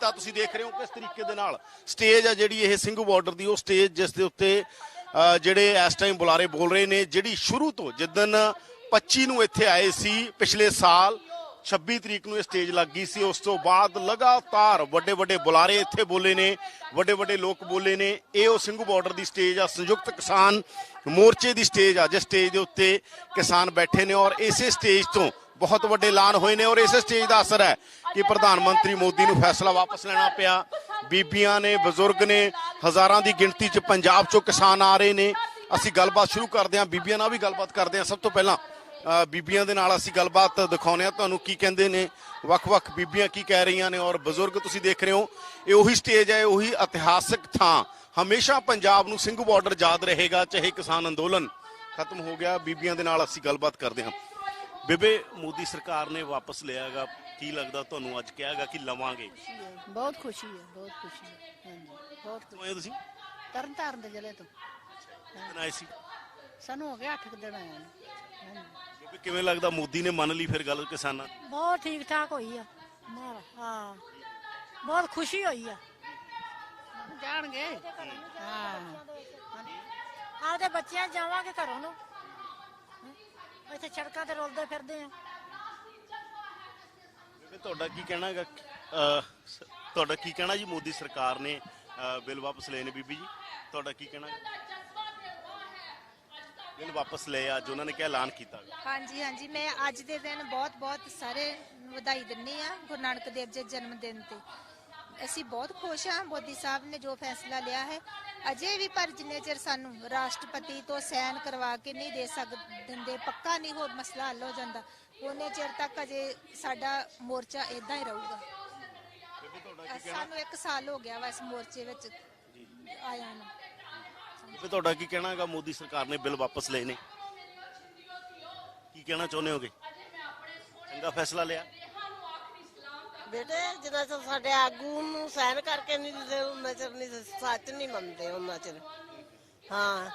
ਤਾਂ ਤੁਸੀਂ ਦੇਖ ਰਹੇ ਹੋ ਕਿਸ ਤਰੀਕੇ ਦੇ ਨਾਲ ਸਟੇਜ ਆ ਜਿਹੜੀ ਇਹ ਸਿੰਘੂ ਬਾਰਡਰ ਦੀ, ਉਹ ਸਟੇਜ ਜਿਸ ਦੇ ਉੱਤੇ ਜਿਹੜੇ ਇਸ ਟਾਈਮ ਬੁਲਾਰੇ ਬੋਲ ਰਹੇ ਨੇ, ਜਿਹੜੀ ਸ਼ੁਰੂ ਤੋਂ ਜਿੱਦਨ 25 ਨੂੰ ਇੱਥੇ ਆਏ ਸੀ ਪਿਛਲੇ ਸਾਲ 26 ਤਰੀਕ ਨੂੰ ਇਹ ਸਟੇਜ ਲੱਗੀ ਸੀ। ਉਸ ਤੋਂ ਬਾਅਦ ਲਗਾਤਾਰ ਵੱਡੇ ਵੱਡੇ ਬੁਲਾਰੇ ਇੱਥੇ ਬੋਲੇ ਨੇ, ਵੱਡੇ ਵੱਡੇ ਲੋਕ ਬੋਲੇ ਨੇ। ਇਹ ਉਹ ਸਿੰਘੂ ਬਾਰਡਰ ਦੀ ਸਟੇਜ ਆ, ਸੰਯੁਕਤ ਕਿਸਾਨ ਮੋਰਚੇ ਦੀ ਸਟੇਜ ਆ, ਜਿਸ ਸਟੇਜ ਦੇ ਉੱਤੇ ਕਿਸਾਨ ਬੈਠੇ ਨੇ ਔਰ ਇਸੇ ਸਟੇਜ ਤੋਂ ਬਹੁਤ ਵੱਡੇ ਐਲਾਨ ਹੋਏ ਨੇ ਔਰ ਇਸੇ ਸਟੇਜ ਦਾ ਅਸਰ ਹੈ ਕਿ ਪ੍ਰਧਾਨ ਮੰਤਰੀ ਮੋਦੀ ਨੂੰ ਫੈਸਲਾ ਵਾਪਸ ਲੈਣਾ ਪਿਆ। ਬੀਬੀਆਂ ਨੇ, ਬਜ਼ੁਰਗ ਨੇ, ਹਜ਼ਾਰਾਂ ਦੀ ਗਿਣਤੀ 'ਚ ਪੰਜਾਬ 'ਚੋਂ ਕਿਸਾਨ ਆ ਰਹੇ ਨੇ। ਅਸੀਂ ਗੱਲਬਾਤ ਸ਼ੁਰੂ ਕਰਦੇ ਹਾਂ, ਬੀਬੀਆਂ ਨਾਲ ਵੀ ਗੱਲਬਾਤ ਕਰਦੇ ਹਾਂ। ਸਭ ਤੋਂ ਪਹਿਲਾਂ ਬੀਬੀਆਂ ਦੇ ਨਾਲ ਅਸੀਂ ਗੱਲਬਾਤ ਦਿਖਾਉਂਦੇ ਹਾਂ। ਤੁਹਾਨੂੰ ਕੀ ਕਹਿੰਦੇ ਨੇ? ਵੱਖ-ਵੱਖ ਬੀਬੀਆਂ ਕੀ ਕਹਿ ਰਹੀਆਂ ਨੇ? ਔਰ ਬਜ਼ੁਰਗ ਤੁਸੀਂ ਦੇਖ ਰਹੇ ਹੋ, ਇਹ ਉਹੀ ਸਟੇਜ ਹੈ ਉਹੀ ਇਤਿਹਾਸਕ ਥਾਂ। ਹਮੇਸ਼ਾ ਪੰਜਾਬ ਨੂੰ ਸਿੰਘੂ ਬਾਰਡਰ ਯਾਦ ਰਹੇਗਾ, ਚਾਹੇ ਕਿਸਾਨ ਅੰਦੋਲਨ ਖਤਮ ਹੋ ਗਿਆ। ਬੀਬੀਆਂ ਦੇ ਨਾਲ ਅਸੀਂ ਗੱਲਬਾਤ ਕਰਦੇ ਹਾਂ। ਬੇਬੇ ਮੋਦੀ ਸਰਕਾਰ ਨੇ ਵਾਪਸ ਲਿਆਗਾ ਕੀ ਲੱਗਦਾ ਤੁਹਾਨੂੰ ਅੱਜ ਕਿਹਾਗਾ ਕਿ ਲਵਾਂਗੇ? ਬਹੁਤ ਖੁਸ਼ੀ ਹੈ ਬਹੁਤ ਖੁਸ਼ੀ ਹੈ। ਹਾਂਜੀ ਬਹੁਤ ਖੁਸ਼ੀ। ਆਏ ਤੁਸੀਂ? ਤਰਨ ਤਾਰਨ ਦੇ ਜ਼ਿਲ੍ਹੇ ਤੋਂ। ਕਿੰਨਾ ਆਏ ਸੀ? ਸਾਨੂੰ ਹੋ ਗਿਆ 8 ਦਿਨ ਆਇਆ ਨੂੰ। ਹਾਂਜੀ। ਬੇਬੇ ਕਿਵੇਂ ਲੱਗਦਾ ਮੋਦੀ ਨੇ ਮੰਨ ਲਈ ਫਿਰ ਗੱਲ ਕਿਸਾਨਾਂ ਦੀ? ਬਹੁਤ ਠੀਕ ਠਾਕ ਹੋਈ ਆ। ਮਾਰ ਹਾਂ। ਬਹੁਤ ਖੁਸ਼ੀ ਹੋਈ ਆ। ਜਾਣਗੇ। ਹਾਂ। ਆਪਦੇ ਬੱਚਿਆਂ ਚ ਜਾਵਾਂਗੇ ਘਰੋਂ ਨੂੰ? ਇੱਥੇ ਸੜਕਾਂ ਤੇ ਰੋਲਦੇ ਫਿਰਦੇ ਆ ਬੇਬੇ ਤੁਹਾਡਾ ਕੀ ਕਹਿਣਾ ਹੈਗਾ ਅਹ, ਸ- ਤੁਹਾਡਾ ਕੀ ਕਹਿਣਾ ਜੀ ਮੋਦੀ ਸਰਕਾਰ ਨੇ ਅਹ, ਬਿੱਲ ਵਾਪਸ ਲਏ ਨੇ ਬੀਬੀ ਜੀ ਤੁਹਾਡਾ ਕੀ ਕਹਿਣਾ ਹੈ? ਬਿੱਲ ਵਾਪਸ ਲਏ ਅੱਜ ਉਹਨਾਂ ਨੇ ਕਿਹਾ ਐਲਾਨ ਕੀਤਾ। ਹਾਂਜੀ ਹਾਂਜੀ ਮੈਂ ਅੱਜ ਦੇ ਦਿਨ ਬਹੁਤ ਬਹੁਤ ਸਾਰੇ ਵਧਾਈ ਦਿੰਨੀ ਆ ਗੁਰੂ ਨਾਨਕ ਦੇਵ ਜੀ ਦੇ ਜਨਮ ਦਿਨ ਤੇ ਅਸੀਂ ਬਹੁਤ ਖੁਸ਼ ਹਾਂ, ਮੋਦੀ ਸਾਹਿਬ ਨੇ ਜੋ ਫੈਸਲਾ ਲਿਆ ਹੈ। ਅਜੇ ਵੀ ਪਰ ਜਿੰਨੇ ਚਿਰ ਸਾਨੂੰ ਰਾਸ਼ਟਰਪਤੀ ਤੋਂ ਸਾਈਨ ਕਰਵਾ ਕੇ ਨਹੀਂ ਦੇ ਸਕ, ਦਿੰਦੇ, ਪੱਕਾ ਨਹੀਂ ਹੋ ਮਸਲਾ ਹੱਲ ਹੋ ਜਾਂਦਾ, ਉਹਨੇ ਚਿਰ ਤੱਕ ਅਜੇ ਸਾਡਾ ਮੋਰਚਾ ਇਦਾਂ ਹੀ ਰਹੂਗਾ। ਸਾਨੂੰ 1 ਸਾਲ ਹੋ ਗਿਆ ਵਾ ਇਸ ਮੋਰਚੇ ਵਿੱਚ ਆਇਆ ਨੂੰ। ਬੇਬੇ ਤੁਹਾਡਾ ਕੀ ਕਹਿਣਾ ਹੈਗਾ? ਮੋਦੀ ਸਰਕਾਰ ਨੇ ਬਿੱਲ ਵਾਪਸ ਲਏ ਨੇ। ਕੀ ਕਹਿਣਾ ਚਾਹੁੰਦੇ ਹੋਗੇ? ਚੰਗਾ ਫੈਸਲਾ ਲਿਆ। ਬੇਟੇ ਜਿੰਨਾ ਚਿਰ ਸਾਡੇ ਆਗੂ ਨੂੰ ਸਾਈਨ ਕਰਕੇ ਨਹੀਂ ਦਿੰਦੇ ਉਹਨਾਂ ਚਿਰ ਨਹੀਂ ਸੱਚ ਨਹੀਂ ਮੰਨਦੇ ਉਹਨਾਂ ਚਿਰ। ਹਾਂ।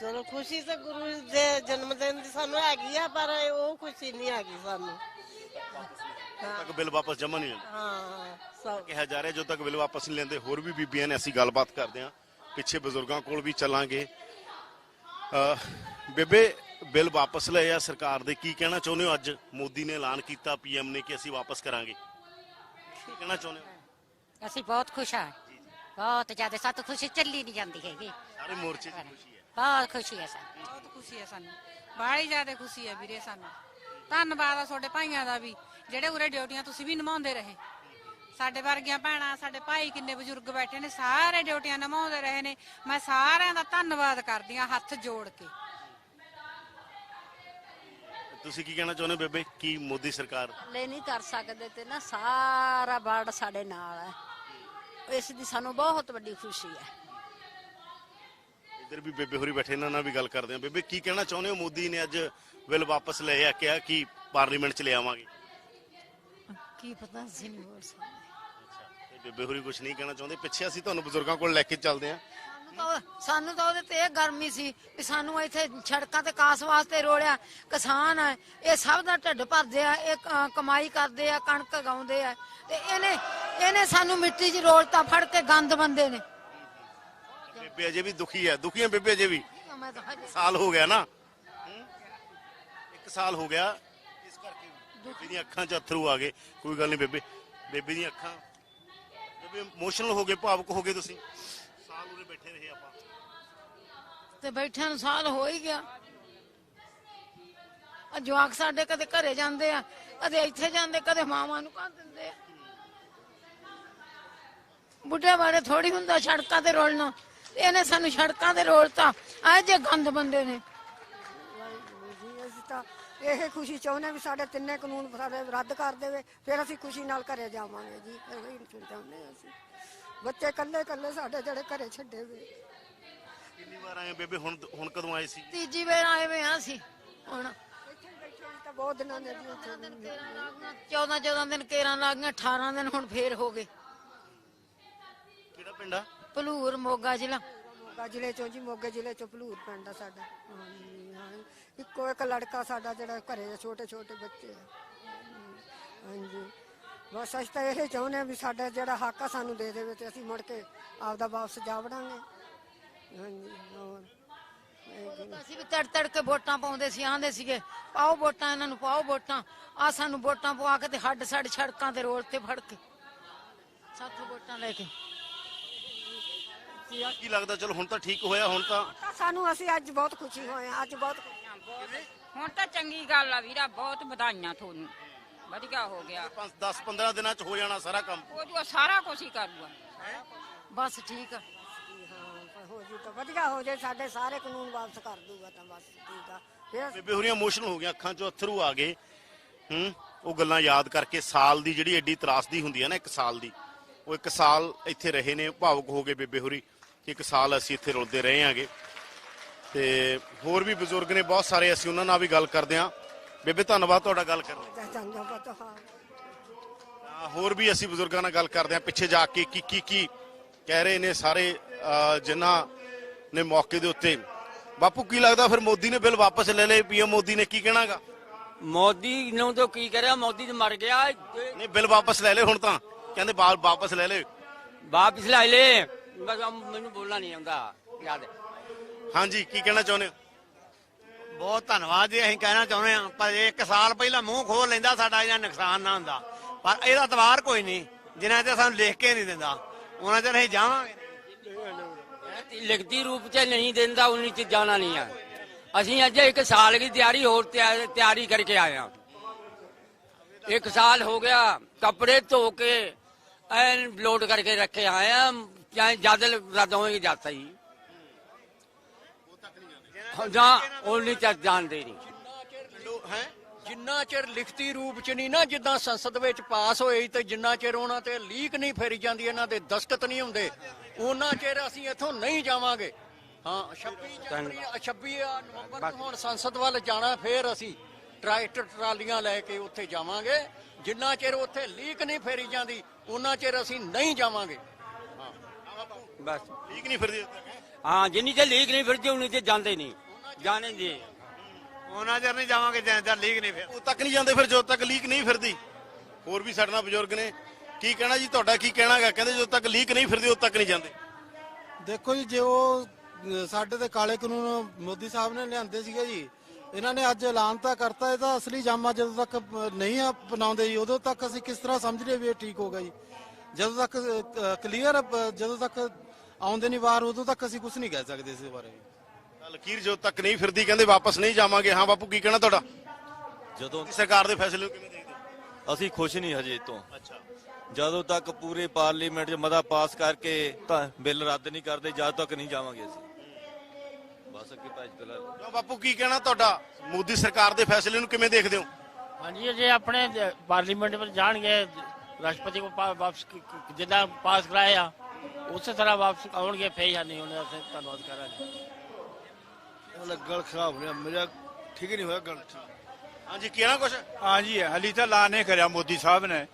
ਚਲੋ ਖੁਸ਼ੀ ਤਾਂ ਗੁਰੂ ਦੇ ਜਨਮ ਦਿਨ ਦੀ ਸਾਨੂੰ ਹੈਗੀ ਆ ਪਰ ਉਹ ਖੁਸ਼ੀ ਨਹੀਂ ਹੈਗੀ ਸਾਨੂੰ। ਜਦੋਂ ਤੱਕ ਬਿੱਲ ਵਾਪਸ ਜਮਾ ਨਹੀਂ ਲੈਂਦੇ। ਹਾਂ ਸਭ। ਕਿਹਾ ਜਾ ਰਿਹਾ ਜਦੋਂ ਤੱਕ ਬਿੱਲ ਵਾਪਸ ਨਹੀਂ ਲੈਂਦੇ ਹੋਰ ਵੀ ਬੀਬੀਆਂ ਨੇ ਅਸੀਂ ਗੱਲਬਾਤ ਕਰਦੇ ਹਾਂ। ਪਿੱਛੇ ਬਜ਼ੁਰਗਾਂ ਕੋਲ ਵੀ ਚੱਲਾਂਗੇ। ਅਹ ਬੇਬੇ ਬਿੱਲ ਵਾਪਸ ਲਏ ਆ ਸਰਕਾਰ ਦੇ? ਕੀ ਕਹਿਣਾ ਚਾਹੁੰਦੇ ਹੋ ਅੱਜ? ਮੋਦੀ ਨੇ ਐਲਾਨ ਕੀਤਾ ਪੀਐਮ ਨੇ ਕਿ ਅਸੀਂ ਵਾਪਸ ਕਰਾਂਗੇ? ਕੀ ਕਹਿਣਾ ਚਾਹੁੰਦੇ ਹੋ? ਅਸੀਂ ਬਹੁਤ ਖੁਸ਼ ਹਾਂ। ਬਹੁਤ ਜ਼ਿਆਦਾ ਸਾਤੋਂ ਖੁਸ਼ੀ ਚੱਲੀ ਨਹੀਂ ਜਾਂਦੀ ਹੈਗੀ। ਸਾਰੇ ਮੋਰਚੇ 'ਚ ਖੁਸ਼ੀ ਹੈ। ਬਹੁਤ ਖੁਸ਼ੀ ਹੈ ਸਾਨੂੰ। ਬਹੁਤ ਖੁਸ਼ੀ ਹੈ ਸਾਨੂੰ। ਬਾਹਲੀ ਜ਼ਿਆਦਾ ਖੁਸ਼ੀ ਹੈ ਵੀਰੇ ਸਾਨੂੰ। ਧੰਨਵਾਦ ਆ ਤੁਹਾਡੇ ਭਾਈਆਂ ਦਾ ਵੀ। ਜਿਹੜੇ ਉਰੇ ਡਿਊਟੀਆਂ ਤੁਸੀਂ ਵੀ ਨਿਭਾਉਂਦੇ ਰਹੇ। ਸਾਡੇ ਵਰਗੀਆਂ ਭੈਣਾਂ ਸਾਡੇ ਭਾਈ ਕਿੰਨੇ ਬਜ਼ੁਰਗ ਬੈਠੇ ਨੇ ਸਾਰੇ ਡਿਊਟੀਆਂ ਨਿਭਾਉਂਦੇ ਰਹੇ ਨੇ। ਮੈਂ ਸਾਰਿਆਂ ਦਾ ਧੰਨਵਾਦ ਕਰਦੀ ਹਾਂ ਹੱਥ ਜੋੜ ਕੇ। ਤੁਸੀਂ ਕੀ ਕਹਿਣਾ ਚਾਹੁੰਦੇ ਹੋ ਬੇਬੇ? ਕੀ ਮੋਦੀ ਸਰਕਾਰ? ਲੈ ਨਹੀਂ ਕਰ ਸਕਦੇ ਤੇ ਨਾ ਸਾਰਾ ਵਰਡ ਸਾਡੇ ਨਾਲ ਹੈ। ਇਸ ਦੀ ਸਾਨੂੰ ਬਹੁਤ ਵੱਡੀ ਖੁਸ਼ੀ ਹੈ। ਇੱਧਰ ਵੀ ਬੇਬੇ ਹੋਰੀ ਬੈਠੇ ਇਹਨਾਂ ਨਾਲ ਵੀ ਗੱਲ ਕਰਦੇ ਆ ਬੇਬੇ ਕੀ ਕਹਿਣਾ ਚਾਹੁੰਦੇ ਹੋ? ਮੋਦੀ ਨੇ ਅੱਜ ਬਿੱਲ ਵਾਪਸ ਲਏ ਆ ਕਿਹਾ ਕਿ ਪਾਰਲੀਮੈਂਟ 'ਚ ਲੈ ਆਵਾਂਗੇ ਕੀ ਪਤਾ ਸੀ ਨਹੀਂ ਬੋਲ ਸਕਦੇ। ਤੇ ਬੇਬੇ ਹੋਰੀ ਕੁਝ ਨਹੀਂ ਕਹਿਣਾ ਚਾਹੁੰਦੇ। ਪਿੱਛੇ ਅਸੀਂ ਤੁਹਾਨੂੰ ਬਜ਼ੁਰਗਾਂ ਕੋਲ ਲੈ ਕੇ ਚੱਲਦੇ ਆ ਤਾਂ ਸਾਨੂੰ ਤਾਂ ਉਹਦੇ ਤੇ ਇਹ ਗਰਮੀ ਸੀ ਵੀ ਸਾਨੂੰ ਇੱਥੇ ਸੜਕਾਂ ਤੇ ਕਾਸ ਵਾਸਤੇ ਰੋਲਿਆ ਕਿਸਾਨ ਆ ਇਹ ਸਭ ਦਾ ਢਿੱਡ ਭਰਦੇ ਆ ਇਹ ਕ- ਕਮਾਈ ਕਰਦੇ ਆ ਕਣਕ ਗਾਉਂਦੇ ਆ। ਤੇ ਇਹਨੇ ਇਹਨੇ ਸਾਨੂੰ ਮਿੱਟੀ 'ਚ ਰੋਲਤਾ ਫੜ ਕੇ ਗੰਦ ਬੰਦੇ ਨੇ। ਬੇਬੇ ਅਜੇ ਵੀ ਦੁਖੀ ਹੈ ਦੁਖੀ ਹੈ ਬੇਬੇ ਅਜੇ ਵੀ? ਮੈਂ ਤਾਂ ਹਜੇ। ਸਾਲ ਹੋ ਗਿਆ ਨਾ। ਹੂੰ? ਇੱਕ ਸਾਲ ਹੋ ਗਿਆ। ਇਸ ਕਰਕੇ ਬੇਬੇ ਦੀਆਂ ਅੱਖਾਂ 'ਚ ਅਥਰੂ ਆ ਗਏ। ਕੋਈ ਗੱਲ ਨਹੀਂ ਬੇਬੇ। ਬੇਬੇ ਦੀਆਂ ਅੱਖਾਂ ਬੇਬੇ ਇਮੋਸ਼ਨਲ ਹੋ ਗਏ ਭਾਵੁਕ ਹੋ ਗਏ ਤੁਸੀਂ? ਸਾਲ ਉਰੇ ਬੈਠੇ ਰਹੇ ਆਪਾਂ। ਤੇ ਬੈਠਿਆਂ ਨੂੰ ਸਾਲ ਹੋ ਹੀ ਗਿਆ। ਆ ਜਵਾਕ ਸਾਡੇ ਕਦੇ ਘਰੇ ਜਾਂਦੇ ਆ ਕਦੇ ਇੱਥੇ ਜਾਂਦੇ ਕਦੇ ਮਾਵਾਂ ਨੂੰ ਕਰ ਦਿੰਦੇ ਆ। ਬੁੱਢੇ ਬਾਰੇ ਥੋੜੀ ਹੁੰਦਾ ਸੜਕਾਂ ਤੇ ਰੋਲਣਾ। ਇਹਨੇ ਸਾਨੂੰ ਸੜਕਾਂ ਤੇ ਰੋਲਤਾ। ਆ ਜੇ ਗੰਦ ਬੰਦੇ ਨੇ। ਜੀ ਅਸੀਂ ਤਾਂ ਇਹ ਖੁਸ਼ੀ ਚਾਹੁੰਦੇ ਵੀ ਸਾਡੇ ਤਿੰਨੇ ਕਾਨੂੰਨ ਸਾਡੇ ਰੱਦ ਕਰ ਦੇਵੇ ਫਿਰ ਅਸੀਂ ਖੁਸ਼ੀ ਨਾਲ ਘਰੇ ਜਾਵਾਂਗੇ ਜੀ। ਇਹ ਹੀ ਚਾਹੁੰਦੇ ਹਾਂ ਅਸੀਂ। ਬੱਚੇ ਕੱਲੇ ਕੱਲੇ ਸਾਡੇ ਜਿਹੜੇ ਘਰੇ ਛੱਡੇ ਵੇ ਕਿੰਨੀ ਵਾਰ ਆਏ ਹੋ ਬੇਬੇ? ਹੁਣ ਹੁਣ ਕਦੋਂ ਆਏ ਸੀ? ਤੀਜੀ ਵਾਰ ਆਏ ਵੇ ਆ ਅਸੀਂ ਹੁਣ। ਇੱਥੇ ਹੀ ਬੈਠੇ ਹਾਂ ਤਾਂ ਬਹੁਤ ਦਿਨਾਂ ਦੇ ਜੀ ਉੱਥੇ 14 14 ਦਿਨ ਕੇਰਾਂ ਲੱਗ ਗਈਆਂ 18 ਦਿਨ ਹੁਣ ਫੇਰ ਹੋ ਗਏ। ਕਿਹੜਾ ਪਿੰਡ ਆ? ਭਲੂਰ ਮੋਗਾ ਜ਼ਿਲ੍ਹਾ। ਮੋਗਾ ਜ਼ਿਲ੍ਹੇ ਚੋਂ ਜੀ ਮੋਗੇ ਜ਼ਿਲ੍ਹੇ ਚੋਂ ਭਲੂਰ ਪਿੰਡ ਆ ਸਾਡਾ। ਹਾਂਜੀ ਹਾਂ। ਇੱਕੋ ਇੱਕ ਲੜਕਾ ਸਾਡਾ ਜਿਹੜਾ ਘਰੇ ਛੋਟੇ ਛੋਟੇ ਬੱਚੇ ਆ। ਹਾਂਜੀ। ਬਸ ਅਸੀਂ ਤਾਂ ਇਹ ਚਾਹੁੰਦੇ ਹਾਂ ਵੀ ਸਾਡਾ ਜਿਹੜਾ ਹੱਕ ਆ ਸਾਨੂੰ ਦੇ ਦੇਵੇ ਤੇ ਅਸੀਂ ਮੁੜ ਕੇ ਆਪਦਾ ਵਾਪਸ ਜਾ ਵੜਾਂਗੇ। ਹਾਂਜੀ ਹੋਰ। ਇਹ ਕੀ- ਅਸੀਂ ਵੀ ਤੜ ਤੜ ਕੇ ਵੋਟਾਂ ਪਾਉਂਦੇ ਸੀ ਆਂਦੇ ਸੀਗੇ ਪਾਓ ਵੋਟਾਂ ਇਹਨਾਂ ਨੂੰ ਪਾਓ ਵੋਟਾਂ। ਆ ਸਾਨੂੰ ਵੋਟਾਂ ਪਵਾ ਕੇ ਤੇ ਹੱਡ ਸੜ ਸੜਕਾਂ ਤੇ ਰੋਡ ਤੇ ਫੜ ਕੇ ਸਾਥੋਂ ਵੋਟਾਂ ਲੈ ਕੇ। ਕੀ ਲੱਗਦਾ ਚਲੋ ਹੁਣ ਤਾਂ ਠੀਕ ਹੋਇਆ ਹੁਣ ਤਾਂ ਤਾਂ ਸਾਨੂੰ ਅਸੀਂ ਅੱਜ ਬਹੁਤ ਖੁਸ਼ੀ ਹੋਏ ਹਾਂ ਅੱਜ ਬਹੁਤ ਹੁਣ ਤਾਂ ਚੰਗੀ ਗੱਲ ਆ ਵੀਰਾ ਬਹੁਤ ਵਧਾਈਆਂ ਤੁਹਾਨੂੰ। ਵਧੀਆ ਹੋ ਗਿਆ। 10 15 ਦਿਨਾਂ ਚ ਹੋ ਜਾਣਾ ਸਾਰਾ ਕੰਮ। ਉਹ ਜੋ ਸਾਰਾ ਕੁਝ ਹੀ ਕਰੂਗਾ ਬਸ ਠੀਕ ਆ। ਹਾਂ ਹੋ ਜੀ ਤਾਂ ਵਧੀਆ ਹੋ ਜੇ ਸਾਡੇ ਸਾਰੇ ਕਾਨੂੰਨ ਵਾਪਸ ਕਰ ਦੂਗਾ ਤਾਂ ਬਸ ਠੀਕ ਆ। ਫਿਰ ਬੇਬੇ ਹੋਰੀਆਂ ਇਮੋਸ਼ਨਲ ਹੋ ਗਈਆਂ ਅੱਖਾਂ 'ਚੋਂ ਅਥਰੂ ਆ ਗਏ। ਹੂੰ ਉਹ ਗੱਲਾਂ ਯਾਦ ਕਰਕੇ ਸਾਲ ਦੀ ਜਿਹੜੀ ਐਡੀ ਤਰਾਸਦੀ ਹੁੰਦੀ ਹੈ ਨਾ ਇੱਕ ਸਾਲ ਦੀ ਉਹ ਇੱਕ ਸਾਲ ਇੱਥੇ ਰਹੇ ਨੇ ਭਾਵੁਕ ਹੋ ਗਏ ਬੇਬੇ ਹੋਰੀ ਕਿ ਇੱਕ ਸਾਲ ਅਸੀਂ ਇੱਥੇ ਰੁਲਦੇ ਰਹੇ ਆਂਗੇ। ਤੇ ਹੋਰ ਵੀ ਬਜ਼ੁਰਗ ਨੇ ਬਹੁਤ ਸਾਰੇ ਅਸੀਂ ਉਹਨਾਂ ਨਾਲ ਵੀ ਗੱਲ ਕਰਦੇ ਆਂ। ਬੇਬੇ ਧੰਨਵਾਦ ਤੁਹਾਡਾ ਗੱਲ ਕਰਨ ਲਈ। ਪਤਾ ਹਾਂ। ਹੋਰ ਵੀ ਅਸੀਂ ਬਜ਼ੁਰਗਾਂ ਨਾਲ ਗੱਲ ਕਰਦੇ ਆਂ ਪਿੱਛੇ ਜਾ ਕੇ ਕੀ ਕੀ ਕੀ ਕਹਿ ਰਹੇ ਨੇ ਸਾਰੇ ਜਿਨ੍ਹਾਂ ਨੇ ਮੌਕੇ ਦੇ ਉੱਤੇ। ਬਾਪੂ ਕੀ ਲੱਗਦਾ ਫਿਰ ਮੋਦੀ ਨੇ ਬਿੱਲ ਵਾਪਸ ਲੈ ਲਏ? ਪੀਐਮ ਮੋਦੀ ਨੇ ਕੀ ਕਹਿਣਾਗਾ? ਮੋਦੀ ਨੂੰ ਤਾਂ ਕੀ ਕਰਿਆ? ਮੋਦੀ ਤਾਂ ਮਰ ਗਿਆ। ਨਹੀਂ ਬਿੱਲ ਵਾਪਸ ਲੈ ਲਏ ਹੁਣ ਤਾਂ। ਕਹਿੰਦੇ ਬਾਲ ਵਾਪਸ ਲੈ ਲਏ। ਵਾਪਸ ਲੈ ਲੈ ਬਸ ਆਹ ਮੈਨੂੰ ਬੋਲਣਾ ਨਹੀਂ ਆਉਂਦਾ। ਯਾਦ ਹੈ। ਹਾਂਜੀ ਕੀ ਕਹਿਣਾ ਚਾਹੁੰਦੇ ਹੋ? ਬਹੁਤ ਧੰਨਵਾਦ ਜੀ, ਅਸੀਂ ਕਹਿਣਾ ਚਾਹੁੰਦੇ ਹਾਂ, ਪਰ ਇਹ ਇੱਕ ਸਾਲ ਪਹਿਲਾਂ ਮੂੰਹ ਖੋਲ ਲੈਂਦਾ ਸਾਡਾ ਇਹਨਾਂ ਨੁਕਸਾਨ ਨਾ ਹੁੰਦਾ। ਪਰ ਇਹਦਾ ਤਵਾਰ ਕੋਈ ਨਹੀਂ, ਜਿਨ੍ਹਾਂ ਤੇ ਸਾਨੂੰ ਲਿਖ ਕੇ ਨਹੀਂ ਦਿੰਦਾ, ਉਹਨਾਂ ਚਿਰ ਅਸੀਂ ਜਾਵਾਂਗੇ। ਲਿਖਤੀ ਰੂਪ ਚ ਨਹੀਂ ਦਿੰਦਾ, ਉਨੀ ਚ ਜਾਣਾ ਨਹੀਂ ਆ। ਅਸੀਂ ਅੱਜ ਇੱਕ ਸਾਲ ਦੀ ਤਿਆਰੀ ਹੋਰ ਤਿਆਰੀ ਕਰਕੇ ਆਏ ਹਾਂ। ਇੱਕ ਸਾਲ ਹੋ ਗਿਆ, ਕੱਪੜੇ ਧੋ ਕੇ ਐਨ ਲੋਡ ਕਰਕੇ ਰੱਖੇ ਆਏ ਆ ਚਾਹੇ ਜਦ ਰੱਦ ਹੋਏਗੀ ਜਦ ਸਹੀ। ਜਾਂ ਉਹ ਨਹੀਂ ਚੱਜ ਜਾਣਦੇ ਨਹੀਂ ਜਿੰਨਾ ਚਿਰ ਲਿਖਤੀ ਰੂਪ ਚ ਨਹੀਂ ਨਾ ਜਿੱਦਾਂ ਸੰਸਦ ਵਿੱਚ ਪਾਸ ਹੋਏ ਤੇ ਜਿੰਨਾ ਚਿਰ ਉਹਨਾਂ ਤੇ ਲੀਕ ਨਹੀਂ ਫੇਰੀ ਜਾਂਦੀ ਇਹਨਾਂ ਦੇ ਦਸਖਤ ਨਹੀਂ ਹੁੰਦੇ ਉਹਨਾਂ ਚਿਰ ਅਸੀਂ ਇੱਥੋਂ ਨਹੀਂ ਜਾਵਾਂਗੇ। ਹਾਂ 26 ਜਨਵਰੀ 26 ਨਵੰਬਰ ਨੂੰ ਹੁਣ ਸੰਸਦ ਵੱਲ ਜਾਣਾ ਫੇਰ ਅਸੀਂ ਟਰੈਕਟਰ ਟਰਾਲੀਆਂ ਲੈ ਕੇ ਉੱਥੇ ਜਾਵਾਂਗੇ। ਜਿੰਨਾ ਚਿਰ ਉੱਥੇ ਲੀਕ ਨਹੀਂ ਫੇਰੀ ਜਾਂਦੀ ਉਹਨਾਂ ਚਿਰ ਅਸੀਂ ਨਹੀਂ ਜਾਵਾਂਗੇ। ਬਸ। ਠੀਕ ਨਹੀਂ ਫਿਰਦੇ ਹਾਂ ਜਿੰਨੀ ਤੇ ਲੀਕ ਨਹੀਂ ਫਿਰਦੀ ਉਨੀ ਤੇ ਜਾਂਦੇ ਨਹੀਂ। ਜਾਣੇ ਜੀ। ਉਹਨਾਂ ਚਿਰ ਨਹੀਂ ਜਾਵਾਂਗੇ ਜਿੰਨਾ ਚਿਰ ਲੀਕ ਨਹੀਂ ਫੇਰ। ਉਹ ਤੱਕ ਨਹੀਂ ਜਾਂਦੇ ਫਿਰ ਜਦੋਂ ਤੱਕ ਲੀਕ ਨਹੀਂ ਫਿਰਦੀ। ਹੋਰ ਵੀ ਸਾਡੇ ਨਾਲ ਬਜ਼ੁਰਗ ਨੇ। ਕੀ ਕਹਿਣਾ ਜੀ ਤੁਹਾਡਾ ਕੀ ਕਹਿਣਾਗਾ ਕਹਿੰਦੇ ਜਦੋਂ ਤੱਕ ਲੀਕ ਨਹੀਂ ਫਿਰਦੀ ਉਦੋਂ ਤੱਕ ਨਹੀਂ ਜਾਂਦੇ। ਦੇਖੋ ਜੀ ਜੇ ਉਹ ਅਹ, ਸਾਡੇ ਤੇ ਕਾਲੇ ਕਾਨੂੰਨ ਮੋਦੀ ਸਾਹਿਬ ਨੇ ਲਿਆਂਦੇ ਸੀਗੇ ਜੀ ਇਹਨਾਂ ਨੇ ਅੱਜ ਐਲਾਨ ਤਾਂ ਕਰਤਾ ਇਹਦਾ ਅਸਲੀ ਜਾਮਾ ਜਦੋਂ ਤੱਕ ਅਹ, ਨਹੀਂ ਅਪਣਾਉਂਦੇ ਜੀ ਉਦੋਂ ਤੱਕ ਅਸੀਂ ਕਿਸ ਤਰ੍ਹਾਂ ਸਮਝ ਲਈਏ ਵੀ ਇਹ ਠੀਕ ਹੋਗਾ ਜੀ। ਜਦੋਂ ਤੱਕ ਕਲੀਅਰ ਜਦੋਂ ਤੱਕ ਆਉਂਦੇ ਨਹੀਂ ਬਾਹਰ ਉਦੋਂ ਤੱਕ ਅਸੀਂ ਕੁਝ ਨਹੀਂ ਕਹਿ ਸਕਦੇ ਇਸ ਬਾਰੇ। ਲਕੀਰ ਜਦੋਂ ਤੱਕ ਨਹੀਂ ਫਿਰਦੀ ਕਹਿੰਦੇ ਵਾਪਸ ਨਹੀਂ ਜਾਵਾਂਗੇ। ਹਾਂ ਬਾਪੂ ਕੀ ਕਹਿਣਾ ਤੁਹਾਡਾ? ਜਦੋਂ ਸਰਕਾਰ ਦੇ ਫੈਸਲੇ ਨੂੰ ਕਿਵੇਂ ਦੇਖਦੇ ਅਸੀਂ ਖੁਸ਼ ਨਹੀਂ ਹਜੇ ਤੋਂ ਅੱਛਾ। ਜਦੋਂ ਤੱਕ ਪੂਰੇ ਪਾਰਲੀਮੈਂਟ 'ਚ ਮਤਾ ਪਾਸ ਕਰਕੇ ਤਾਂ ਬਿੱਲ ਰੱਦ ਨਹੀਂ ਕਰਦੇ ਜਦ ਤੱਕ ਨਹੀਂ ਜਾਵਾਂਗੇ ਅਸੀਂ। ਬਸ ਅੱਗੇ ਭੱਜ ਦਲਾ ਬਾਪੂ ਕੀ ਕਹਿਣਾ ਤੁਹਾਡਾ? ਮੋਦੀ ਸਰਕਾਰ ਦੇ ਫੈਸਲੇ ਨੂੰ ਕਿਵੇਂ ਦੇਖਦੇ ਹੋ? ਹਾਂਜੀ ਜੇ ਆਪਣੇ ਪਾਰਲੀਮੈਂਟ ਵਿੱਚ ਜਾਣਗੇ ਰਾਸ਼ਟਰਪਤੀ ਕੋ ਵਾਪਸ ਜਿੱਦਾਂ ਪਾਸ ਕਰਾਇਆ ਉਸੇ ਤਰ੍ਹਾਂ ਵਾਪਸ ਆਉਣਗੇ ਫੇਰ ਜਾਂ ਨਹੀਂ ਹੋਣੇ ਅਸੀਂ ਧੰਨਵਾਦ ਕਰਾਂਗੇ। ਗਲ ਖਰਾਬ ਹੋ ਰਿਹਾ ਮੇਰਾ ਠੀਕ ਨਹੀਂ ਹੋਇਆ ਗਲ ਹਾਂਜੀ ਕਹਿਣਾ ਕੁਛ? ਹਾਂਜੀ ਹਲੀ ਤਾਂ ਲਾ ਨਹੀਂ ਕਰਿਆ ਮੋਦੀ ਸਾਹਿਬ ਨੇ।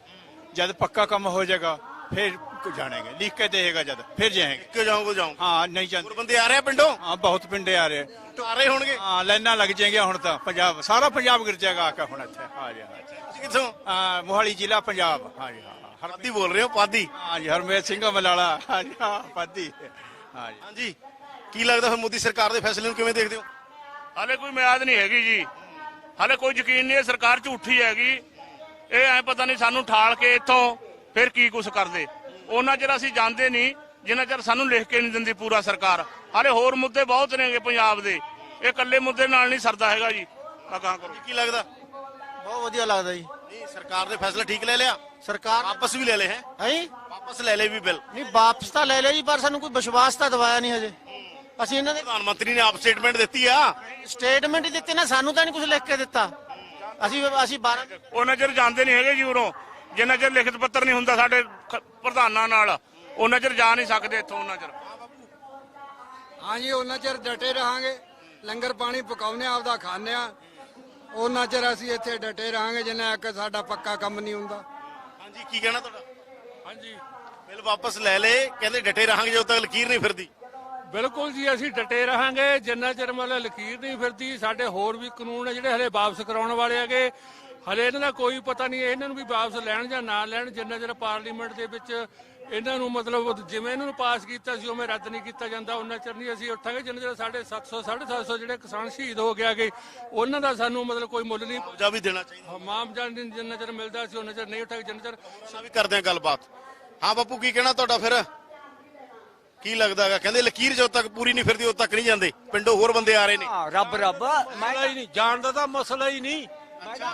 ਜਦ ਪੱਕਾ ਕੰਮ ਹੋ ਜਾਏਗਾ ਫਿਰ ਜਾਣेंगे ਲਿਖ ਕੇ ਦੇਗਾ ਜਦ ਫਿਰ ਜਾਏंगे ਕਿਉਂ ਜਾਓਗੇ ਜਾਓ ਹਾਂ ਨਹੀਂ ਜਾਂਦੇ ਹੋਰ ਬੰਦੇ ਆ ਰਹੇ ਆ ਪਿੰਡੋਂ? ਹਾਂ ਬਹੁਤ ਪਿੰਡੇ ਆ ਰਹੇ ਆ। ਰਹੇ ਹੋਣਗੇ? ਹਾਂ ਲਾਈਨਾਂ ਲੱਗ ਜਾਏਗੀਆਂ ਹੁਣ ਤਾਂ ਪੰਜਾਬ ਸਾਰਾ ਪੰਜਾਬ ਗਿਰ ਜਾਏਗਾ ਆ ਕੇ ਹੁਣ ਇੱਥੇ। ਹਾਂ ਜੀ ਤੁਸੀਂ ਕਿੱਥੋਂ? ਹਾਂ ਮੋਹਾਲੀ ਜ਼ਿਲ੍ਹਾ ਪੰਜਾਬ। ਹਾਂ ਜੀ ਹਾਂ ਹਰ ਪਾਦੀ ਬੋਲ ਰਹੇ ਹੋ ਪਾਦੀ। ਹਾਂ ਜੀ ਹਰਮੇਤ ਸਿੰਘ ਮਲਾਲਾ ਹਾਂ ਜੀ ਹਾਂ ਪਾਦੀ। ਹਾਂ ਜੀ। ਹਾਂਜੀ। ਕੀ ਲੱਗਦਾ ਫਿਰ ਮੋਦੀ ਸਰਕਾਰ ਦੇ ਫੈਸਲੇ ਨੂੰ ਕਿਵੇਂ ਦੇਖਦੇ ਹੋ? ਹਾਲੇ ਕੋਈ ਮਿਆਦ ਨਹੀਂ ਹੈਗੀ ਜੀ। ਹਾਲੇ ਕੋਈ ਯਕੀਨ ਨਹੀਂ ਇਹ ਸਰਕਾਰ ਝੂਠੀ ਹੈਗੀ। ਇਹ ਐ ਪਤਾ ਨਹੀਂ ਸਾਨੂੰ ਠਾਲ ਕੇ ਇੱਥੋਂ ਫਿਰ ਕੀ ਕੁਛ ਕਰਦੇ। ਉਹਨਾਂ ਚਿਰ ਅਸੀਂ ਜਾਂਦੇ ਨਹੀਂ ਜਿੰਨਾ ਚਿਰ ਸਾਨੂੰ ਲਿਖ ਕੇ ਨਹੀਂ ਦਿੰਦੀ ਪੂਰਾ ਸਰਕਾਰ। ਹਾਲੇ ਹੋਰ ਮੁੱਦੇ ਬਹੁਤ ਨੇਗੇ ਪੰਜਾਬ ਦੇ। ਇਹ ਇਕੱਲੇ ਮੁੱਦੇ ਨਾਲ ਨਹੀਂ ਸਰਦਾ ਹੈਗਾ ਜੀ। ਅਗਾਂ ਕਰੋ। ਕੀ ਲੱਗਦਾ? ਬਹੁਤ ਵਧੀਆ ਲੱਗਦਾ ਜੀ। ਨਹੀਂ ਸਰਕਾਰ ਦੇ ਫੈਸਲਾ ਠੀਕ ਲੈ ਲਿਆ? ਸਰਕਾਰ ਵਾਪਸ ਵੀ ਲੈ ਲਏ ਹੈ? ਹੈ? ਵਾਪਸ ਲੈ ਲਏ ਵੀ ਬਿੱਲ? ਨਹੀਂ ਵਾਪਸ ਤਾਂ ਲੈ ਲਿਆ ਜੀ ਪਰ ਸਾਨੂੰ ਕੋਈ ਵਿਸ਼ਵਾਸ ਤਾਂ ਦਵਾਇਆ ਨਹੀਂ ਹਜੇ। ਅਸੀਂ ਇਹਨਾਂ ਦੇ ਪ੍ਰਧਾਨ ਮੰਤਰੀ ਨੇ ਆਪ ਸਟੇਟਮੈਂਟ ਦਿੱਤੀ ਆ। ਸਟੇਟਮੈਂਟ ਹੀ ਦਿੱਤੀ ਨਾ ਸਾਨੂੰ ਤਾਂ ਨਹੀਂ ਕੁਝ ਲਿਖ ਕੇ ਦਿੱਤਾ। ਅਸੀਂ ਅਸੀਂ 12 ਉਹਨਾਂ ਚਿਰ ਜਾਂਦੇ ਨਹੀਂ ਹੈਗੇ ਜੀ ਉਰੋਂ। ਜਿੰਨਾ ਚਿਰ ਲਿਖਤ ਪੱਤਰ ਨਹੀਂ ਹੁੰਦਾ ਸਾਡੇ ਖ- ਪ੍ਰਧਾਨਾਂ ਨਾਲ ਉਹਨਾਂ ਚਿਰ ਜਾ ਨਹੀਂ ਸਕਦੇ ਇੱਥੋਂ ਉਹਨਾਂ ਚਿਰ। ਹਾਂਜੀ ਉਹਨਾਂ ਚਿਰ ਡਟੇ ਰਹਾਂਗੇ। ਲੰਗਰ ਪਾਣੀ ਪਕਾਉਨੇ ਆਪਦਾ ਖਾਣੇ ਆ ਉਹਨਾਂ ਚਿਰ ਅਸੀਂ ਇੱਥੇ ਡਟੇ ਰਹਾਂਗੇ ਜਿੰਨਾ ਇੱਕ ਸਾਡਾ ਪੱਕਾ ਕੰਮ ਨਹੀਂ ਹੁੰਦਾ। ਹਾਂਜੀ ਕੀ ਕਹਿਣਾ ਤੁਹਾਡਾ? ਹਾਂਜੀ। ਬਿੱਲ ਵਾਪਸ ਲੈ ਲਏ ਕਹਿੰਦੇ ਡਟੇ ਰਹਾਂਗੇ ਜਦੋਂ ਤੱਕ ਲਕੀਰ ਨਹੀਂ ਫਿਰਦੀ। ਬਿਲਕੁਲ ਜੀ ਅਸੀਂ ਡਟੇ ਰਹਾਂਗੇ। ਜਿੰਨਾ ਚਿਰ ਮਤਲਬ ਲਕੀਰ ਨਹੀਂ ਫਿਰਦੀ ਸਾਡੇ ਹੋਰ ਵੀ ਕਾਨੂੰਨ ਆ ਜਿਹੜੇ ਹਲੇ ਵਾਪਸ ਕਰਾਉਣ ਵਾਲੇ ਹੈਗੇ। ਹਲੇ ਇਹਨਾਂ ਦਾ ਕੋਈ ਪਤਾ ਨਹੀਂ ਇਹਨਾਂ ਨੂੰ ਵੀ ਵਾਪਸ ਲੈਣ ਜਾਂ ਨਾ ਲੈਣ ਜਿੰਨਾ ਚਿਰ ਪਾਰਲੀਮੈਂਟ ਦੇ ਵਿੱਚ ਇਹਨਾਂ ਨੂੰ ਮਤਲਬ ਜਿਵੇਂ ਇਹਨਾਂ ਨੂੰ ਪਾਸ ਕੀਤਾ ਸੀ ਉਵੇਂ ਰੱਦ ਨਹੀਂ ਕੀਤਾ ਜਾਂਦਾ। ਉਹਨਾਂ ਚਿਰ ਨਹੀਂ ਅਸੀਂ ਉੱਠਾਂਗੇ ਜਿੰਨਾ ਚਿਰ ਸਾਡੇ 700 750 ਜਿਹੜੇ ਕਿਸਾਨ ਸ਼ਹੀਦ ਹੋ ਗਿਆ ਗਏ ਉਹਨਾਂ ਦਾ ਸਾਨੂੰ ਮਤਲਬ ਕੋਈ ਮੁੱਲ ਨਹੀਂ ਜਾ ਵੀ ਦੇਣਾ ਚਾਹੀਦਾ। ਮਾਮ ਜਾਨ ਜਿੰਨਾ ਚਿਰ ਮਿਲਦਾ ਸੀ ਉਹਨਾਂ ਚਿਰ ਨਹੀਂ ਉੱਠਾਂਗੇ ਜਿੰਨਾ ਚਿਰ ਵੀ ਕਰਦੇ ਹਾਂ ਗੱਲਬਾਤ। ਹਾਂ ਬਾਪੂ ਕੀ ਕਹਿਣਾ ਤੁਹਾਡਾ ਫਿਰ? ਕੀ ਲੱਗਦਾ ਹੈਗਾ? ਕਹਿੰਦੇ ਲਕੀਰ ਜਦੋਂ ਤੱਕ ਪੂਰੀ ਨਹੀਂ ਫਿਰਦੀ ਉਦੋਂ ਤੱਕ ਨਹੀਂ ਜਾਂਦੇ। ਪਿੰਡੋਂ ਹੋਰ ਬੰਦੇ ਆ ਰਹੇ ਨੇ। ਰੱਬ ਰੱਬ। ਮੈਂ ਹੀ ਨਹੀਂ ਜਾਣ ਦਾ ਤਾਂ ਮਸਲਾ ਹੀ ਨਹੀਂ।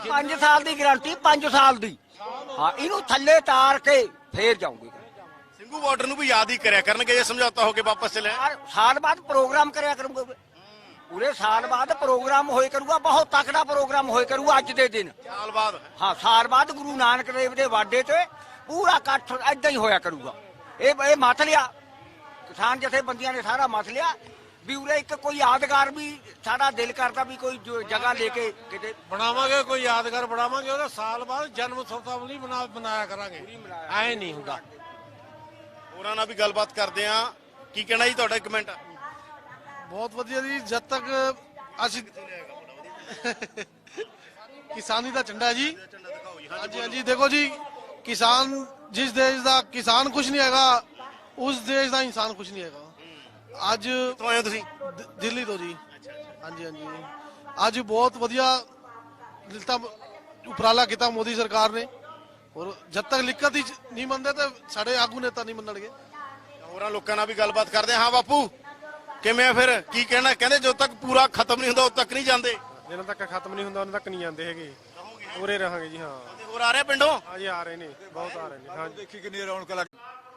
5 ਸਾਲ ਦੀ ਗਾਰੰਟੀ 5 ਸਾਲ ਦੀ। ਹਾਂ ਇਹਨੂੰ ਥੱਲੇ ਤਾਰ ਕੇ ਫੇਰ ਜਾਊਗੀ। ਸਿੰਘੂ ਬਾਰਡਰ ਨੂੰ ਵੀ ਯਾਦ ਹੀ ਕਰਿਆ ਕਰਨਗੇ ਜੇ ਸਮਝੌਤਾ ਹੋ ਕੇ ਵਾਪਸ ਚਲੇ ਸਾਲ ਬਾਅਦ ਪ੍ਰੋਗਰਾਮ ਕਰਿਆ ਕਰੂੰਗਾ ਪੂਰੇ ਸਾਲ ਬਾਅਦ ਪ੍ਰੋਗਰਾਮ ਹੋਏ ਕਰੂਗਾ ਬਹੁਤ ਤਕੜਾ ਪ੍ਰੋਗਰਾਮ ਹੋਏ ਕਰੂਗਾ ਅੱਜ ਦੇ ਦਿਨ। ਸਾਲ ਬਾਅਦ? ਹਾਂ ਸਾਲ ਬਾਅਦ ਗੁਰੂ ਨਾਨਕ ਦੇਵ ਦੇ ਵਾਡੇ ਤੇ ਪੂਰਾ ਇਕੱਠ ਏਦਾਂ ਹੀ ਹੋਇਆ ਕਰੂਗਾ। ਇਹ ਇਹ ਮਤ ਲਿਆ। ਕਿਸਾਨ ਜਥੇਬੰਦੀਆਂ ਨੇ ਸਾਰਾ ਮਤ ਲਿਆ ਵੀ ਉਰੇ ਇੱਕ ਕੋਈ ਯਾਦਗਾਰ ਵੀ ਸਾਡਾ ਦਿਲ ਕਰਦਾ ਵੀ ਕੋਈ ਜੋ ਜਗ੍ਹਾ ਲੈ ਕੇ ਕਿਤੇ ਬਣਾਵਾਂਗੇ ਕੋਈ ਯਾਦਗਾਰ ਬਣਾਵਾਂਗੇ ਉਹਦਾ ਸਾਲ ਬਾਅਦ ਜਨਮ ਸ਼ਤਾਬਦੀ ਬਣਾ ਬਣਾਇਆ ਕਰਾਂਗੇ। ਐ ਨਹੀਂ ਹੁੰਦਾ। ਹੋਰਾਂ ਨਾਲ ਵੀ ਗੱਲਬਾਤ ਕਰਦੇ ਆ ਕੀ ਕਹਿਣਾ ਜੀ ਤੁਹਾਡਾ ਕਮੈਂਟ ਬਹੁਤ ਵਧੀਆ ਜੀ ਜਦ ਤੱਕ ਅਸੀਂ ਕਿਸਾਨੀ ਦਾ ਝੰਡਾ ਜੀ। ਹਾਂਜੀ ਹਾਂਜੀ ਦੇਖੋ ਜੀ ਕਿਸਾਨ ਜਿਸ ਦੇਸ਼ ਦਾ ਕਿਸਾਨ ਕੁਝ ਨਹੀਂ ਹੈਗਾ ਉਸ ਦੇਸ਼ ਦਾ ਇਨਸਾਨ ਕੁਝ ਨਹੀਂ ਹੈਗਾ। ਅੱਜ ਕਿੱਥੋਂ ਆਏ ਹੋ ਤੁਸੀਂ? ਦ- ਦਿੱਲੀ ਤੋਂ ਜੀ। ਹਾਂਜੀ ਹਾਂਜੀ। ਅੱਜ ਬਹੁਤ ਵਧੀਆ ਲਿਖਤਾ ਉਪਰਾਲਾ ਕੀਤਾ ਮੋਦੀ ਸਰਕਾਰ ਨੇ। ਔਰ ਜਦ ਤੱਕ ਲਿਖਤ ਹੀ ਨਹੀਂ ਮੰਨਦੇ ਤਾਂ ਸਾਡੇ ਆਗੂ ਨੇਤਾ ਨਹੀਂ ਮੰਨਣਗੇ। ਹੋਰਾਂ ਲੋਕਾਂ ਨਾਲ ਵੀ ਗੱਲਬਾਤ ਕਰਦੇ ਹਾਂ। ਹਾਂ ਬਾਪੂ ਕਿਵੇਂ ਆ ਫਿਰ? ਕੀ ਕਹਿਣਾ? ਕਹਿੰਦੇ ਜਦੋਂ ਤੱਕ ਪੂਰਾ ਖਤਮ ਨਹੀਂ ਹੁੰਦਾ ਉਦੋਂ ਤੱਕ ਨਹੀਂ ਜਾਂਦੇ। ਜਦੋਂ ਤੱਕ ਖਤਮ ਨਹੀਂ ਹੁੰਦਾ ਉਹਨਾਂ ਤੱਕ ਨਹੀਂ ਜਾਂਦੇ ਹੈਗੇ। ਉਰੇ ਰਹਾਂਗੇ ਜੀ ਹਾਂ। ਹੋਰ ਆ ਰਿਹਾ ਪਿੰਡੋਂ? ਹਾਂਜੀ ਆ ਰਹੇ ਨੇ। ਬਹੁਤ ਆ ਰਹੇ ਨੇ। ਹਾਂਜੀ। ਦੇਖੀ ਕਿੰਨੀ ਰੌਣਕ ਲੱਗ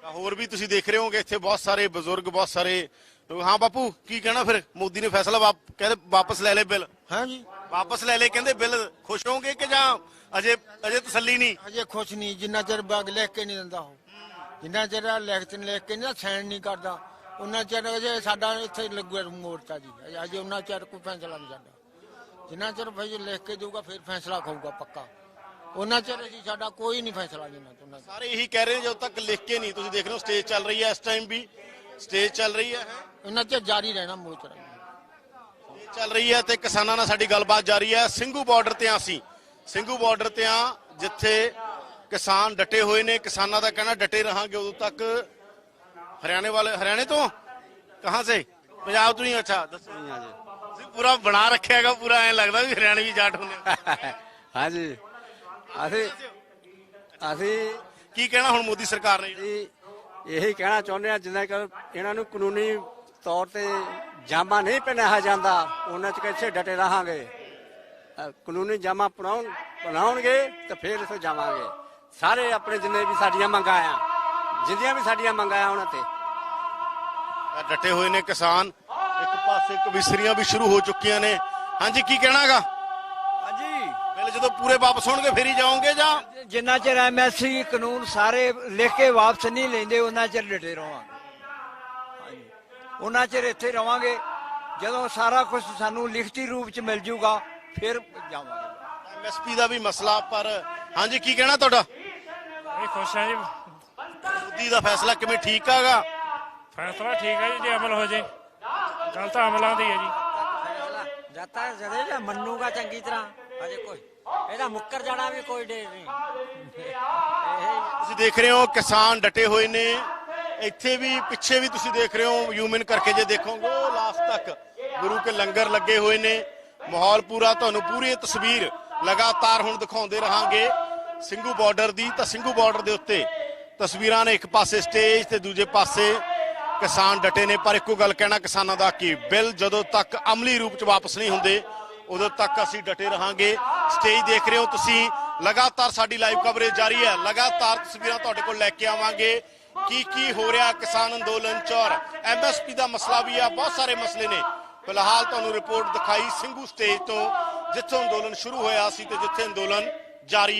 ਹੋਰ ਵੀ ਤੁਸੀਂ ਦੇਖ ਰਹੇ ਹੋਗੇ ਇੱਥੇ ਬਹੁਤ ਸਾਰੇ ਬਜ਼ੁਰਗ ਬਹੁਤ ਸਾਰੇ ਲੋਕ। ਹਾਂ ਬਾਪੂ ਕੀ ਕਹਿਣਾ ਫਿਰ? ਮੋਦੀ ਨੇ ਫੈਸਲਾ ਵਾਪ- ਕਹਿੰਦੇ ਵਾਪਸ ਲੈ ਲੈ ਬਿੱਲ। ਹਾਂ ਜੀ। ਵਾਪਸ ਲੈ ਲੈ ਕਹਿੰਦੇ ਬਿੱਲ। ਖੁਸ਼ ਹੋਗੇ ਕਿ ਜਾਂ ਅਜੇ ਅਜੇ ਤਸੱਲੀ ਨਹੀਂ? ਅਜੇ ਖੁਸ਼ ਨਹੀਂ ਜਿੰਨਾ ਚਿਰ ਬਾਗ ਲਿਖ ਕੇ ਨਹੀਂ ਦਿੰਦਾ ਉਹ। ਜਿੰਨਾ ਚਿਰ ਲਿਖਤ ਨਹੀਂ ਲਿਖ ਕੇ ਨਾ ਸਾਈਨ ਨਹੀਂ ਕਰਦਾ। ਉਹਨਾਂ ਚਿਰ ਅਜੇ ਸਾਡਾ ਇੱਥੇ ਲੱਗੂਗਾ ਮੋਰਚਾ ਜੀ। ਅਜੇ- ਅਜੇ ਉਹਨਾਂ ਚਿਰ ਕੋਈ ਫੈਸਲਾ ਨਹੀਂ ਸਾਡਾ। ਜਿੰਨਾ ਚਿਰ ਭਾਈ ਲਿਖ ਕੇ ਦੇਊਗਾ ਫਿਰ ਫੈਸਲਾ ਖਾਊਗਾ ਪੱਕਾ। ਉਹਨਾਂ ਚਿਰ ਅਸੀਂ ਸਾਡਾ ਕੋਈ ਨਹੀਂ ਫੈਸਲਾ ਜਿੰਨਾ ਤੋਂ ਉਹਨਾਂ ਸਾਰੇ ਇਹੀ ਕਹਿ ਰਹੇ ਨੇ ਜਦੋਂ ਤੱਕ ਲਿਖ ਕੇ ਨਹੀਂ ਤੁਸੀਂ ਦੇਖ ਰਹੇ ਹੋ ਸਟੇਜ ਚੱਲ ਰਹੀ ਹੈ ਇਸ ਟਾਈਮ ਵੀ। ਸਟੇਜ ਚੱਲ ਰਹੀ ਹੈ। ਉਹਨਾਂ ਚਿਰ ਜਾਰੀ ਰਹਿਣਾ ਇਹ ਚੱਲ ਰਹੀ ਹੈ ਤੇ ਕਿਸਾਨਾਂ ਨਾਲ ਸਾਡੀ ਗੱਲਬਾਤ ਜਾਰੀ ਹੈ। ਸਿੰਘੂ ਬਾਰਡਰ ਤੇ ਆ ਅਸੀਂ। ਸਿੰਘੂ ਬਾਰਡਰ ਤੇ ਆ ਜਿੱਥੇ ਕਿਸਾਨ ਡਟੇ ਹੋਏ ਨੇ। ਕਿਸਾਨਾਂ ਦਾ ਕਹਿਣਾ ਡਟੇ ਰਹਾਂਗੇ ਉਦੋਂ ਤੱਕ। ਹਰਿਆਣੇ ਵਾਲੇ ਹਰਿਆਣੇ ਤੋਂ? ਕਹਾਂ ਸੇ? ਪੰਜਾਬ ਤੋਂ ਹੀ? ਅੱਛਾ ਦੱਸੋ। ਤੁਸੀਂ ਪੂਰਾ ਬਣਾ ਰੱਖਿਆ ਹੈਗਾ ਪੂਰਾ ਐ ਲੱਗਦਾ ਵੀ ਹਰਿਆਣਵੀ ਜਾਟ ਹੁੰਦੇ ਹਾਂਜੀ ਅਸੀਂ ਅਸੀਂ ਕੀ ਕਹਿਣਾ ਹੁਣ ਮੋਦੀ ਸਰਕਾਰ ਨੇ? ਇਹੀ ਕਹਿਣਾ ਚਾਹੁੰਦੇ ਆ ਜਿੰਨਾ ਕਿ ਇਹਨਾਂ ਨੂੰ ਕਾਨੂੰਨੀ ਤੌਰ ਤੇ ਜਾਮਾ ਨਹੀਂ ਪਹਿਨਾਇਆ ਜਾਂਦਾ ਉਹਨਾਂ ਚ ਕਿੱਥੇ ਡਟੇ ਰਹਾਂਗੇ। ਅ, ਕਾਨੂੰਨੀ ਜਾਮਾ ਪਣਾਉਣ ਬਣਾਉਣਗੇ ਤਾਂ ਫਿਰ ਇਥੋਂ ਜਾਵਾਂਗੇ। ਸਾਰੇ ਆਪਣੇ ਜਿੰਨੇ ਵੀ ਸਾਡੀਆਂ ਮੰਗਾਂ ਆ ਜਿੰਨੀਆਂ ਵੀ ਸਾਡੀਆਂ ਮੰਗਾਂ ਆ ਉਹਨਾਂ ਤੇ। ਤਾਂ ਡਟੇ ਹੋਏ ਨੇ ਕਿਸਾਨ। ਇੱਕ ਪਾਸੇ ਕਵਿਸਰੀਆਂ ਵੀ ਸ਼ੁਰੂ ਹੋ ਚੁੱਕੀਆਂ ਨੇ। ਹਾਂਜੀ ਕੀ ਕਹਿਣਾਗਾ ਬਿੱਲ ਜਦੋਂ ਪੂਰੇ ਵਾਪਸ ਹੋਣਗੇ ਫੇਰ ਹੀ ਜਾਓਗੇ ਜਾਂ? ਜਿੰਨਾ ਚਿਰ ਐਮਐਸਸੀ ਕਾਨੂੰਨ ਸਾਰੇ ਲਿਖ ਕੇ ਵਾਪਸ ਨਹੀਂ ਲੈਂਦੇ ਉਹਨਾਂ ਚਿਰ ਡਟੇ ਰਵਾਂਗੇ। ਉਹਨਾਂ ਚਿਰ ਇੱਥੇ ਰਵਾਂਗੇ ਜਦੋਂ ਸਾਰਾ ਕੁਝ ਸਾਨੂੰ ਲਿਖਤੀ ਰੂਪ ਚ ਮਿਲ ਜੂਗਾ ਫਿਰ ਜਾਵਾਂਗੇ। ਐਮਐਸਪੀ ਦਾ ਵੀ ਮਸਲਾ ਪਰ ਹਾਂਜੀ ਕੀ ਕਹਿਣਾ ਤੁਹਾਡਾ? ਇਹ ਖੁਸ਼ ਆ ਜੀ। ਮੋਦੀ ਦਾ ਫੈਸਲਾ ਕਿਵੇਂ ਠੀਕ ਆਗਾ? ਫੈਸਲਾ ਠੀਕ ਹੈ ਜੀ ਜੇ ਅਮਲ ਹੋ ਜੇ। ਗੱਲ ਤਾਂ ਅਮਲਾਂ ਦੀ ਹੈ ਜੀ। ਜਦ ਤੱਕ ਜਦੇ ਜੇ ਮੰਨੂਗਾ ਚੰਗੀ ਤਰ੍ਹਾਂ। ਅਜੇ ਕੋਈ। ਇਹਦਾ ਮੁੱਕਰ ਜਾਣਾ ਵੀ ਕੋਈ ਡੇ ਨਹੀਂ। ਤੁਸੀਂ ਦੇਖ ਰਹੇ ਹੋ, ਕਿਸਾਨ ਡਟੇ ਹੋਏ ਨੇ। ਇੱਥੇ ਵੀ, ਪਿੱਛੇ ਵੀ ਤੁਸੀਂ ਦੇਖ ਰਹੇ ਹੋ, ਯੂਮਨ ਕਰਕੇ ਜੇ ਦੇਖੋਗੇ ਲਾਸਟ ਤੱਕ ਗੁਰੂ ਕੇ ਲੰਗਰ ਲੱਗੇ ਹੋਏ ਨੇ। ਮਾਹੌਲ ਪੂਰਾ, ਤੁਹਾਨੂੰ ਪੂਰੀ ਤਸਵੀਰ ਲਗਾਤਾਰ ਹੁਣ ਦਿਖਾਉਂਦੇ ਰਹਾਂਗੇ। ਸਿੰਘੂ ਬਾਰਡਰ ਦੀ, ਤਾਂ ਸਿੰਘੂ ਬਾਰਡਰ ਦੇ ਉੱਤੇ ਤਸਵੀਰਾਂ ਨੇ ਇੱਕ ਪਾਸੇ ਸਟੇਜ ਤੇ ਦੂਜੇ ਪਾਸੇ ਕਿਸਾਨ ਡਟੇ ਨੇ। ਪਰ ਇੱਕੋ ਗੱਲ ਕਹਿਣਾ ਕਿਸਾਨਾਂ ਦਾ ਕਿ ਬਿੱਲ ਜਦੋਂ ਤੱਕ ਅਮਲੀ ਰੂਪ ਚ ਵਾਪਸ ਨਹੀਂ ਹੁੰਦੇ ਉਦੋਂ ਤੱਕ ਅਸੀਂ ਡਟੇ ਰਹਾਂਗੇ। ਸਟੇਜ ਦੇਖ ਰਹੇ ਹੋ ਤੁਸੀਂ। ਲਗਾਤਾਰ ਸਾਡੀ ਲਾਈਵ ਕਵਰੇਜ ਜਾਰੀ ਹੈ। ਲਗਾਤਾਰ ਤਸਵੀਰਾਂ ਤੁਹਾਡੇ ਕੋਲ ਲੈ ਕੇ ਆਵਾਂਗੇ। ਕੀ ਕੀ ਹੋ ਰਿਹਾ ਕਿਸਾਨ ਅੰਦੋਲਨ ਚ? ਔਰ ਐਮਐਸਪੀ ਦਾ ਮਸਲਾ ਵੀ ਆ। ਬਹੁਤ ਸਾਰੇ ਮਸਲੇ ਨੇ। ਫਿਲਹਾਲ ਤੁਹਾਨੂੰ ਰਿਪੋਰਟ ਦਿਖਾਈ ਸਿੰਘੂ ਸਟੇਜ ਤੋਂ, ਜਿੱਥੋਂ ਅੰਦੋਲਨ ਸ਼ੁਰੂ ਹੋਇਆ ਸੀ ਤੇ ਜਿੱਥੇ ਅੰਦੋਲਨ ਜਾਰੀ ਹੈ।